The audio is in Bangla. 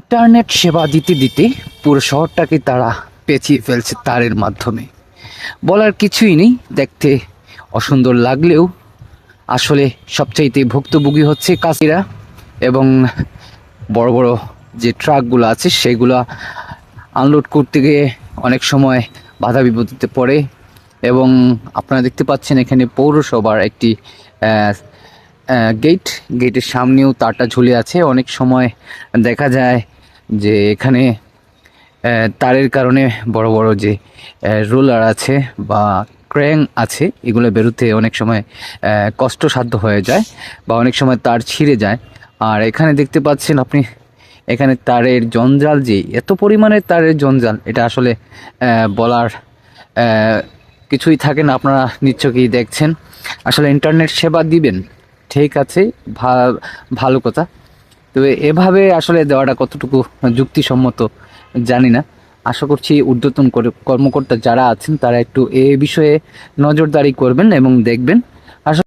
ইন্টারনেট সেবা দিতে দিতে পুরো শহরটাকে তারা পেঁচিয়ে ফেলছে তারের মাধ্যমে। বলার কিছুই নেই, দেখতে অসুন্দর লাগলেও আসলে সবচাইতে ভুক্তভোগী হচ্ছে কাশিরা এবং বড় বড় যে ট্রাকগুলো আছে সেগুলো আনলোড করতে গিয়ে অনেক সময় বাধা বিপত্তিতে পড়ে এবং আপনারা দেখতে পাচ্ছেন এখানে পৌরসভার একটি গেট গেটের সামনেও তারটা ঝুলে আছে। অনেক সময় দেখা যায় যে এখানে তারের কারণে বড় বড় যে রোলার আছে বা ক্র্যাং আছে, এগুলো বেরোতে অনেক সময় কষ্টসাধ্য হয়ে যায় বা অনেক সময় তার ছিঁড়ে যায়। আর এখানে দেখতে পাচ্ছেন আপনি, এখানে তারের জঞ্জাল যে, এত পরিমাণে তারের জঞ্জাল, এটা আসলে বলার কিছুই থাকে না। আপনারা নিশ্চয়ই দেখছেন। আসলে ইন্টারনেট সেবা দিবেন। ঠিক আছে ভালো কথা। তবে এভাবে আসলে দেওয়াটা কতটুকু যুক্তিসম্মত জানি না। আশা করছি ঊর্ধ্বতন করে- কর্মকর্তা যারা আছেন তারা একটু এ বিষয়ে নজরদারি করবেন এবং দেখবেন।